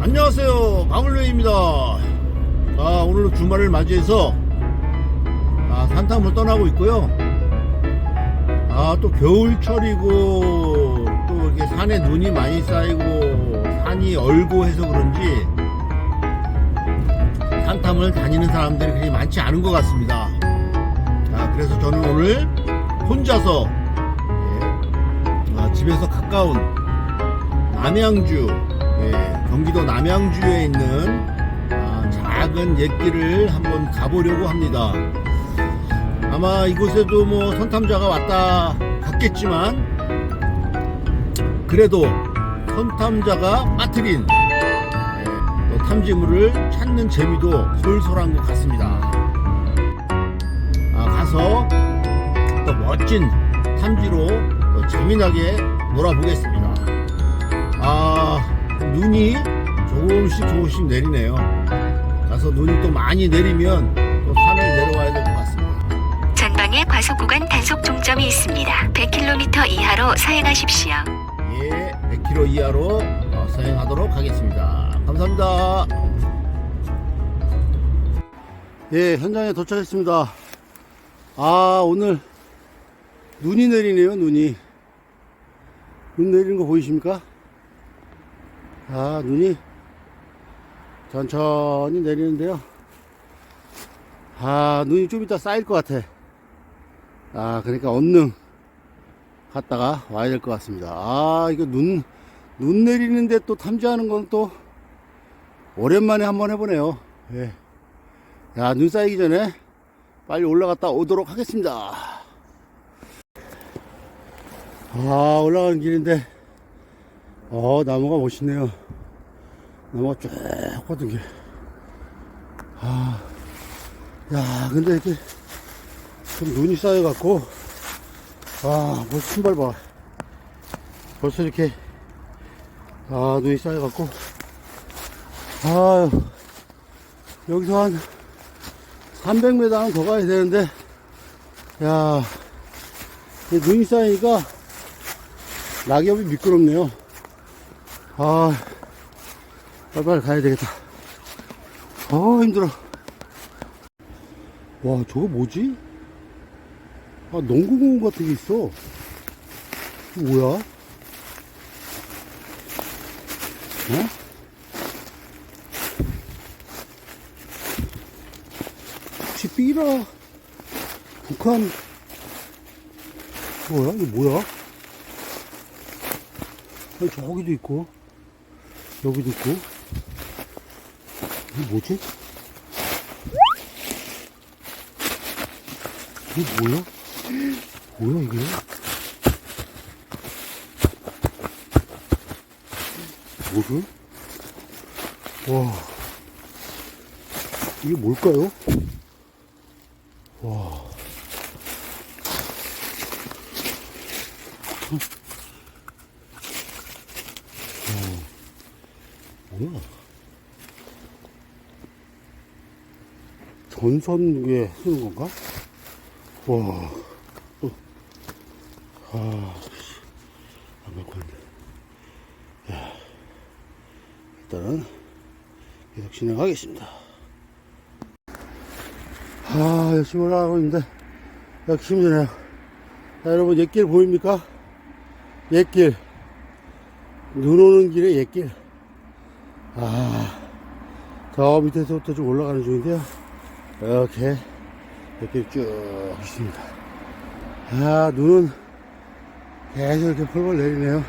안녕하세요. 방울레입니다. 아 오늘은 주말을 맞이해서 아, 산탐을 떠나고 있고요. 아 또 겨울철이고 또 이렇게 산에 눈이 많이 쌓이고 산이 얼고 해서 그런지 산탐을 다니는 사람들이 그리 많지 않은 것 같습니다. 아, 그래서 저는 오늘 혼자서 예, 아, 집에서 가까운 남양주 예, 경기도 남양주에 있는 아, 작은 옛길을 한번 가보려고 합니다. 아마 이곳에도 뭐 선탐자가 왔다 갔겠지만 그래도 선탐자가 빠뜨린 예, 또 탐지물을 찾는 재미도 솔솔한 것 같습니다. 아, 가서 또 멋진 탐지로 또 재미나게 놀아보겠습니다. 아, 눈이 조금씩 조금씩 내리네요. 가서 눈이 또 많이 내리면 또 산을 내려와야 될 것 같습니다. 전방에 과속 구간 단속 종점이 있습니다. 100km 이하로 서행하십시오. 예, 100km 이하로 어, 서행하도록 하겠습니다. 감사합니다. 예, 현장에 도착했습니다. 아, 오늘 눈이 내리네요, 눈이. 눈 내리는 거 보이십니까? 아, 눈이 천천히 내리는데요. 아, 눈이 좀 이따 쌓일 것 같아. 아, 그러니까 얼른 갔다가 와야 될 것 같습니다. 아, 이거 눈, 눈 내리는데 또 탐지하는 건 또 오랜만에 한번 해보네요. 예. 야, 눈 쌓이기 전에 빨리 올라갔다 오도록 하겠습니다. 아, 올라가는 길인데, 어, 나무가 멋있네요. 나무가 쭉 뻗은 길. 아, 야, 근데 이렇게 좀 눈이 쌓여갖고, 아, 벌써 신발 봐. 벌써 이렇게, 아, 눈이 쌓여갖고, 아 여기서 한 300m는 더 가야 되는데, 야, 이 눈이 쌓이니까 낙엽이 미끄럽네요. 아, 빨리빨리 가야 되겠다. 아, 힘들어. 와, 저거 뭐지? 아, 농구공 같은 게 있어. 뭐야? 어? 혹시 삐라 북한 뭐야? 이거 뭐야? 아니, 저기도 있고 여기도 있고 이게 뭐지? 이게 뭐야? 뭐야 이게? 뭐지? 와 이게 뭘까요? 와 어. 뭐야? 전선 위에 쓰는 건가? 와, 또, 아, 씨. 안 갖고 왔네. 야, 일단은 계속 진행하겠습니다. 아, 열심히 올라가고 있는데, 역시 힘드네요. 자, 여러분, 옛길 보입니까? 옛길. 눈 오는 길에 옛길. 아, 저 밑에서부터 좀 올라가는 중인데요. 이렇게 이렇게 쭉 있습니다. 아, 눈은 계속 이렇게 펄펄 내리네요.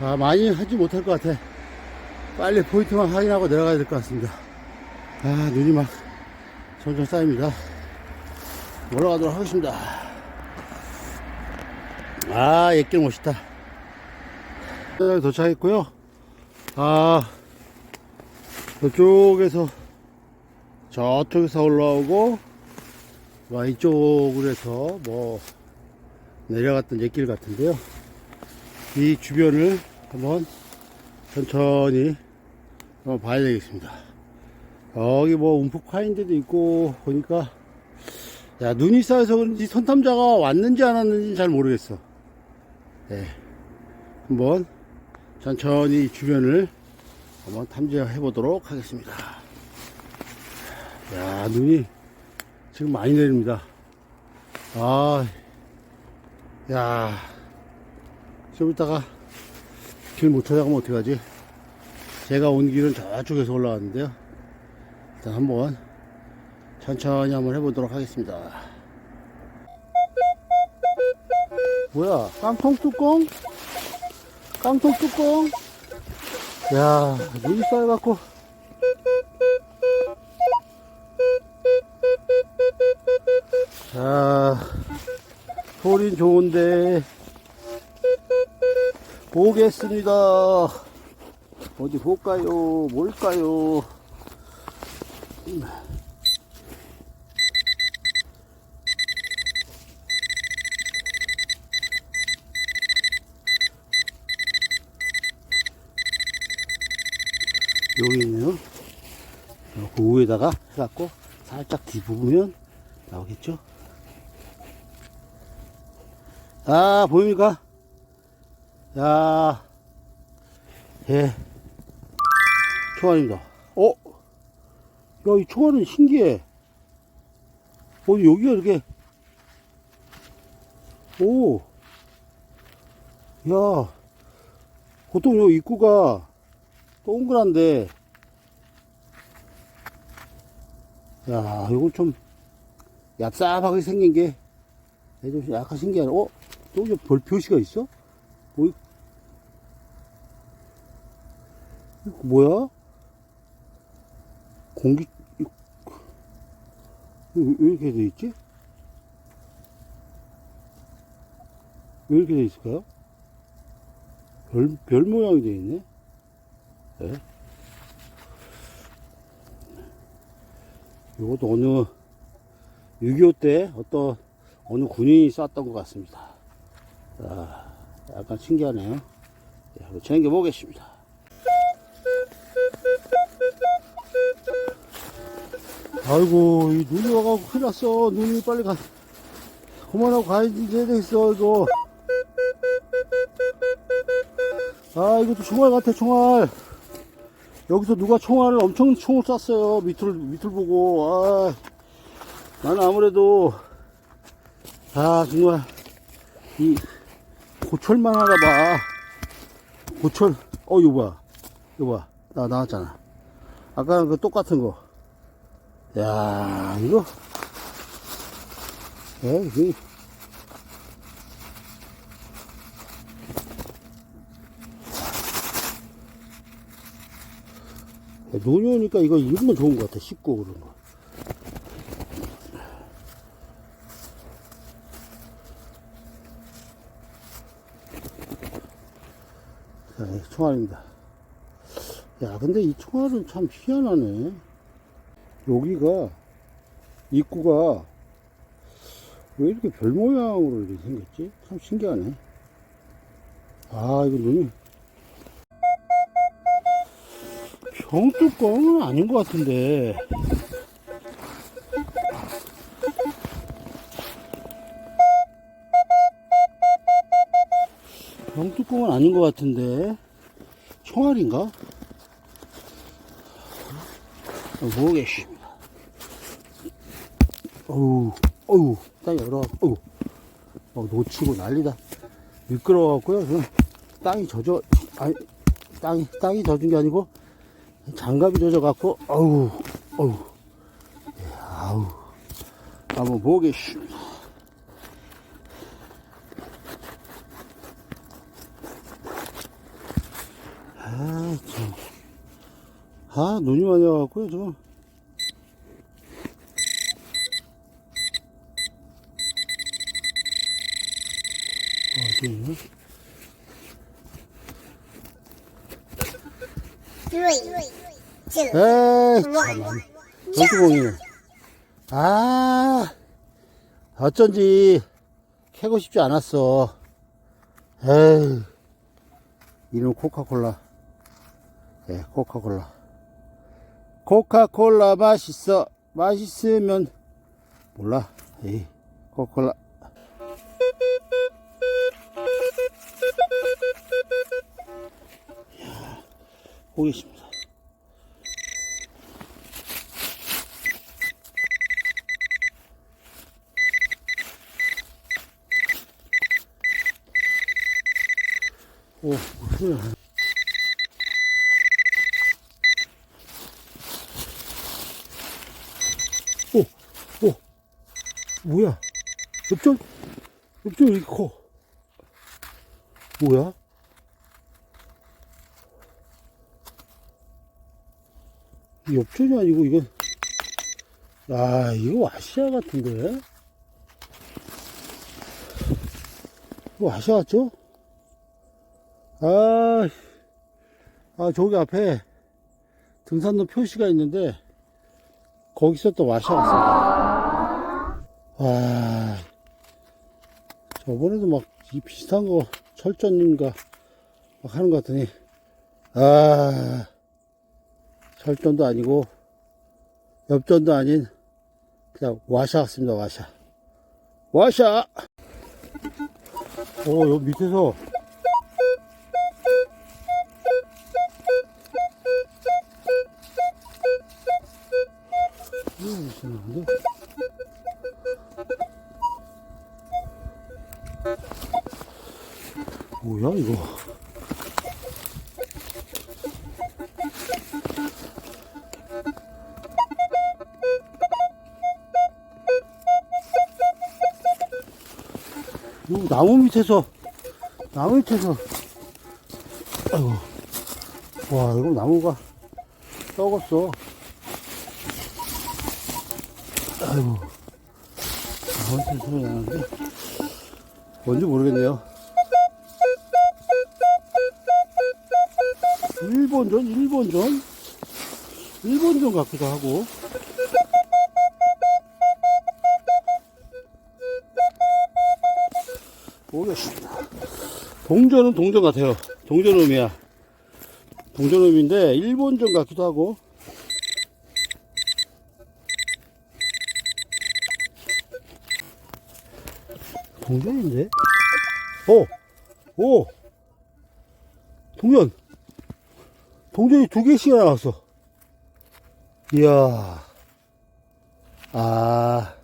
아, 많이 하지 못할 것 같아. 빨리 포인트만 확인하고 내려가야 될 것 같습니다. 아, 눈이 막 점점 쌓입니다. 올라가도록 하겠습니다. 아, 옛길 멋있다. 도착했고요. 아, 저쪽에서 저쪽에서 올라오고 와 이쪽으로 해서 뭐 내려갔던 옛길 같은데요 이 주변을 한번 천천히 한번 봐야 되겠습니다 여기 뭐 움푹 파인 데도 있고 보니까 야 눈이 쌓여서 그런지 선탐자가 왔는지 안 왔는지 잘 모르겠어 예. 한번 천천히 주변을 한번 탐지해 보도록 하겠습니다. 야, 눈이 지금 많이 내립니다. 아, 야, 좀 이따가 길 못 찾아가면 어떡하지? 제가 온 길은 저쪽에서 올라왔는데요. 일단 한번 천천히 한번 해보도록 하겠습니다. 뭐야, 깡통 뚜껑? 깡통 뚜껑? 야, 눈이 쌓여갖고. 자, 소린 좋은데. 보겠습니다. 어디 볼까요? 뭘까요? 여기 있네요. 그 위에다가 해갖고 살짝 뒤부으면 나오겠죠? 아, 보입니까? 야, 예. 총알입니다. 어? 야, 이 총알은 신기해. 어, 여기가 이렇게. 오. 야, 보통 요 입구가 동그란데, 야, 이건 좀 얍삽하게 생긴 게, 좀 약간 신기하네. 어? 여기 별 표시가 있어? 뭐, 이거 뭐야? 공기, 왜 이렇게 돼 있지? 왜 이렇게 돼 있을까요? 별, 별 모양이 돼 있네? 네. 이것도 어느 6.25 때 어떤 어느 군인이 쐈던 것 같습니다. 아, 약간 신기하네요. 네, 한번 챙겨 보겠습니다. 아이고, 이 눈이 와가지고 큰일 났어. 눈이 빨리 가. 그만하고 가야지 되겠어, 이거. 아, 이것도 총알 같아, 총알. 여기서 누가 총알을 엄청 총을 쐈어요. 밑을, 밑을 보고. 아, 나는 아무래도, 아, 정말, 이, 고철만 하나 봐. 고철, 어, 이거 뭐야. 이거 봐. 나 나왔잖아. 아까랑 그 똑같은 거. 야, 이거. 에, 이 눈이 오니까 이거 입으면 좋은 것 같아. 씹고 그런 거. 자, 이 총알입니다. 야, 근데 이 총알은 참 희한하네. 여기가, 입구가, 왜 이렇게 별 모양으로 이렇게 생겼지? 참 신기하네. 아, 이거 눈이. 병뚜껑은 아닌 것 같은데. 아닌 것 같은데. 총알인가? 모르겠습니다. 어우, 어우, 땅이 열어, 어우, 어, 놓치고 난리다. 미끄러워갖고요. 땅이 젖어, 아니, 땅이, 땅이 젖은 게 아니고, 장갑이 젖어갖고, 어우, 어우, 예, 아우, 한번 보겠습니다. 아, 눈이 많이 와갖고요, three, two, 에이, one. 참. 전투공이네. 아, 어쩐지 캐고 싶지 않았어. 에이, 이름 코카콜라. 예, 코카콜라. 코카콜라 맛있어. 맛있으면 몰라. 에이 코카콜라. 이야, 보겠습니다. 오, 무슨 이렇게 커? 뭐야? 이 엽전이 아니고 이건 아 이거 와시아 같은데 이거 와시아 같죠? 아, 아 저기 앞에 등산로 표시가 있는데 거기서 또 와시아 왔어 와 저번에도 막 이 비슷한 거 철전인가 막 하는 것 같더니 아 철전도 아니고 엽전도 아닌 그냥 와샤 같습니다 와샤. 와샤! 오 여기 밑에서. 음, 이상한데? 뭐야 이거? 이 나무 밑에서 나무 밑에서. 아이고. 와 이거 나무가 썩었어. 아이고. 나무 밑에서 소리 나는데? 뭔지 모르겠네요 일본전 일본전 일본전 같기도 하고 모르겠습니다. 동전은 동전 같아요. 동전음이야. 동전음인데 일본전 같기도 하고. 동전인데? 오! 오! 동전! 동전이 두 개씩이나 나왔어. 이야. 아.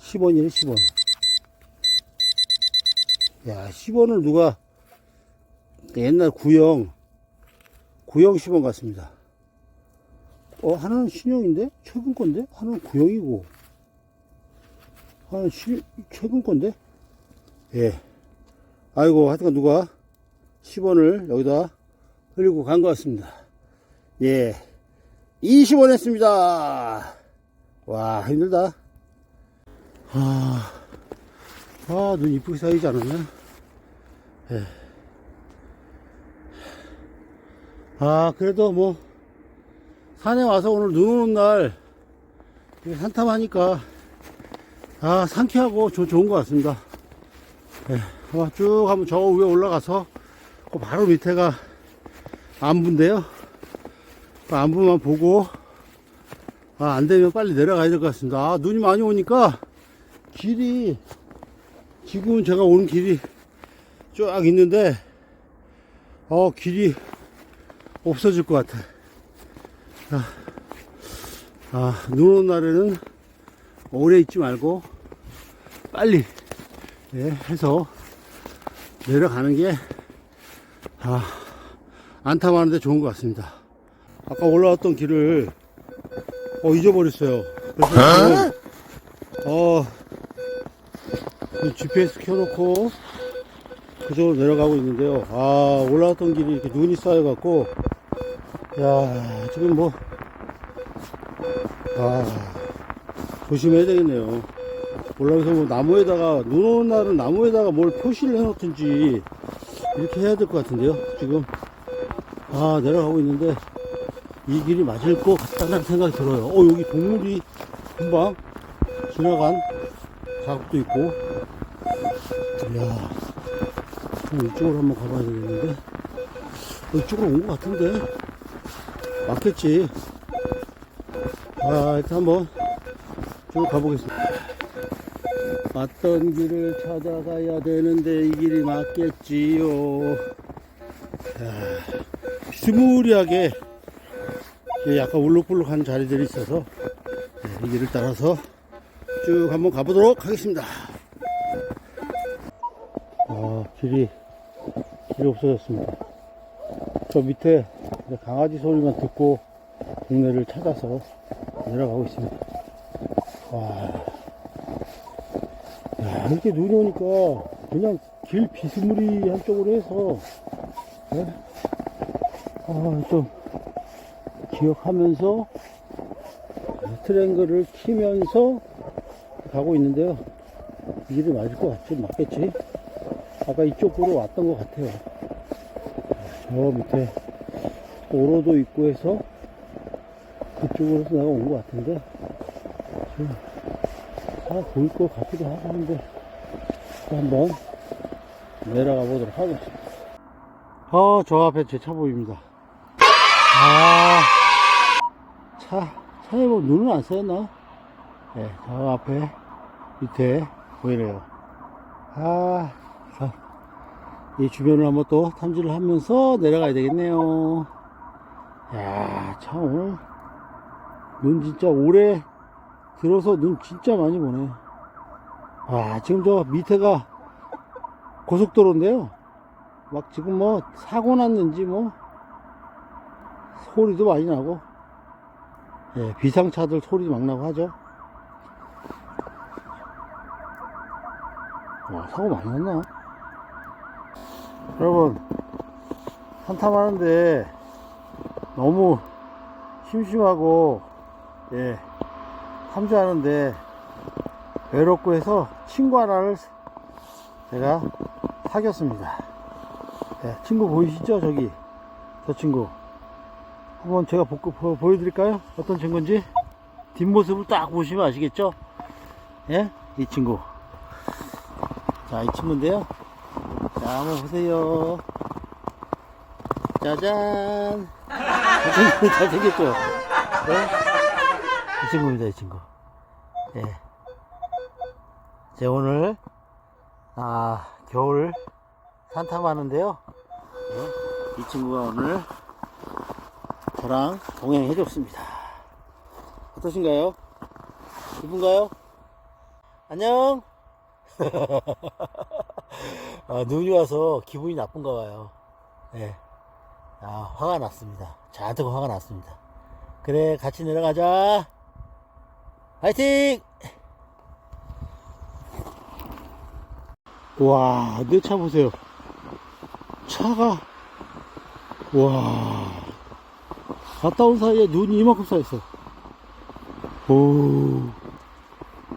10원이네, 10원. 야, 10원을 누가 옛날 구형, 구형 10원 같습니다. 어, 하나는 신형인데? 최근 건데? 하나는 구형이고. 하나는 시, 최근 건데? 예. 아이고, 하여튼 누가 10원을 여기다 흘리고 간 것 같습니다. 예. 20원 했습니다. 와, 힘들다. 아. 아, 눈 이쁘게 쌓이지 않았나? 예. 아, 그래도 뭐, 산에 와서 오늘 눈 오는 날, 산탐하니까, 아, 상쾌하고 조, 좋은 것 같습니다. 예. 아, 쭉 한번 저 위에 올라가서, 그 바로 밑에가 안부인데요. 그 안부만 보고, 아, 안 되면 빨리 내려가야 될 것 같습니다. 아, 눈이 많이 오니까, 길이, 지금은 제가 오는 길이 쫙 있는데, 어, 길이 없어질 것 같아. 아, 아, 눈 오는 날에는 오래 있지 말고, 빨리, 예, 해서 내려가는 게, 아, 안탐하는데 좋은 것 같습니다. 아까 올라왔던 길을, 어, 잊어버렸어요. 그래서, 지금, 어, 이 GPS 켜놓고 그쪽으로 내려가고 있는데요. 아, 올라왔던 길이 이렇게 눈이 쌓여갖고, 야, 지금 뭐, 아, 조심해야 되겠네요. 올라가서 뭐 나무에다가, 눈 오는 날은 나무에다가 뭘 표시를 해놓든지, 이렇게 해야 될 것 같은데요. 지금, 아, 내려가고 있는데, 이 길이 맞을 것 같다는 생각이 들어요. 어, 여기 동물이 금방 지나간 자국도 있고, 이야, 이쪽으로 한번 가봐야 되겠는데? 어, 이쪽으로 온 것 같은데? 맞겠지? 아, 일단 한번 쭉 가보겠습니다. 왔던 길을 찾아가야 되는데 이 길이 맞겠지요. 야, 스무리하게 약간 울룩불룩한 자리들이 있어서 네, 이 길을 따라서 쭉 한번 가보도록 하겠습니다. 아, 길이, 길이 없어졌습니다. 저 밑에 강아지 소리만 듣고 동네를 찾아서 내려가고 있습니다. 와. 야, 이렇게 눈이 오니까 그냥 길 비스무리한 쪽으로 해서, 네? 아, 좀 기억하면서 트랭글을 키면서 가고 있는데요. 이 길이 맞을 것 같지? 맞겠지? 아까 이쪽으로 왔던 것 같아요. 저 밑에 오로도 있고 해서 그쪽으로 내가 온 것 같은데 다 보일 것 같기도 하고 또 한번 내려가 보도록 하겠습니다. 어, 저 앞에 제 차 보입니다. 아, 차, 차에 뭐 눈은 안 쌓였나? 네, 저 앞에 밑에 보이네요. 아, 자, 이 주변을 한번 또 탐지를 하면서 내려가야 되겠네요. 야, 참 오늘 눈 진짜 올해 들어서 눈 진짜 많이 보네. 와, 지금 저 밑에가 고속도로인데요. 막 지금 뭐 사고 났는지 뭐 소리도 많이 나고, 예, 비상차들 소리도 막 나고 하죠. 와, 사고 많이 났나? 여러분, 한탐하는데 너무 심심하고, 예, 탐지하는데 외롭고 해서 친구 하나를 제가 사귀었습니다. 예, 친구 보이시죠? 저기, 저 친구. 한번 제가 보, 보, 보 여드릴까요? 어떤 친구인지? 뒷모습을 딱 보시면 아시겠죠? 예? 이 친구. 자, 이 친구인데요. 자, 한번 보세요. 짜잔. 잘생겼- 잘생겼죠? 네? 이 친구입니다, 이 친구. 예. 제가 오늘, 아, 겨울 산타하는데요. 이 친구가 오늘 저랑 동행해 줬습니다. 어떠신가요? 기쁜가요? 안녕! 아, 눈이 와서 기분이 나쁜가 봐요. 네. 아, 화가 났습니다. 잔뜩 화가 났습니다. 그래, 같이 내려가자. 화이팅! 와, 내 차 보세요. 차가, 와. 갔다 온 사이에 눈이 이만큼 쌓였어. 오,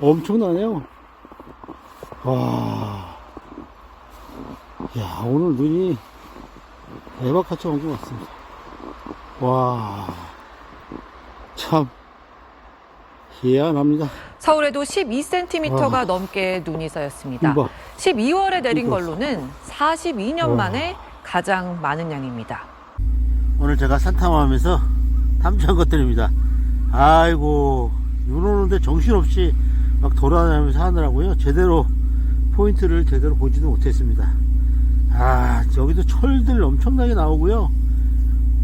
엄청나네요. 와. 야, 오늘 눈이 대박같이 온 것 같습니다. 와. 참, 희한합니다. 서울에도 12cm가 넘게 눈이 쌓였습니다. 이봐. 12월에 내린. 걸로는 42년 와. 만에 가장 많은 양입니다. 오늘 제가 산타마하면서 탐지한 것들입니다. 아이고, 눈 오는데 정신없이 막 돌아다니면서 하느라고요. 제대로, 포인트를 제대로 보지도 못했습니다. 아, 여기도 철들 엄청나게 나오고요.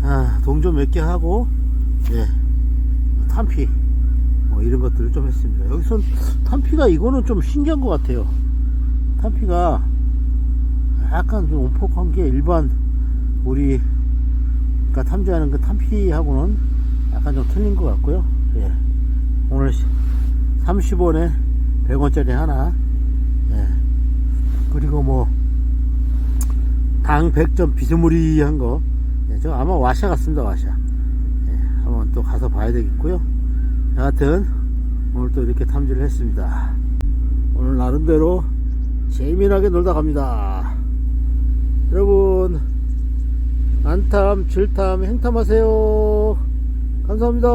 아, 동전 몇 개 하고, 예, 탄피, 뭐 이런 것들을 좀 했습니다. 여기선 탄피가 이거는 좀 신기한 것 같아요. 탄피가 약간 좀 오폭한 게 일반 우리 그러니까 탐지하는 그 탐피하고는 약간 좀 틀린 것 같고요. 예. 오늘 30원에 100원짜리 하나. 예. 그리고 뭐, 당 100점 비스무리한 거. 예, 저 아마 와샤 같습니다, 와샤. 예, 한번 또 가서 봐야 되겠고요. 여하튼, 오늘 또 이렇게 탐지를 했습니다. 오늘 나름대로 재미나게 놀다 갑니다. 여러분, 안탐, 질탐, 행탐하세요. 감사합니다.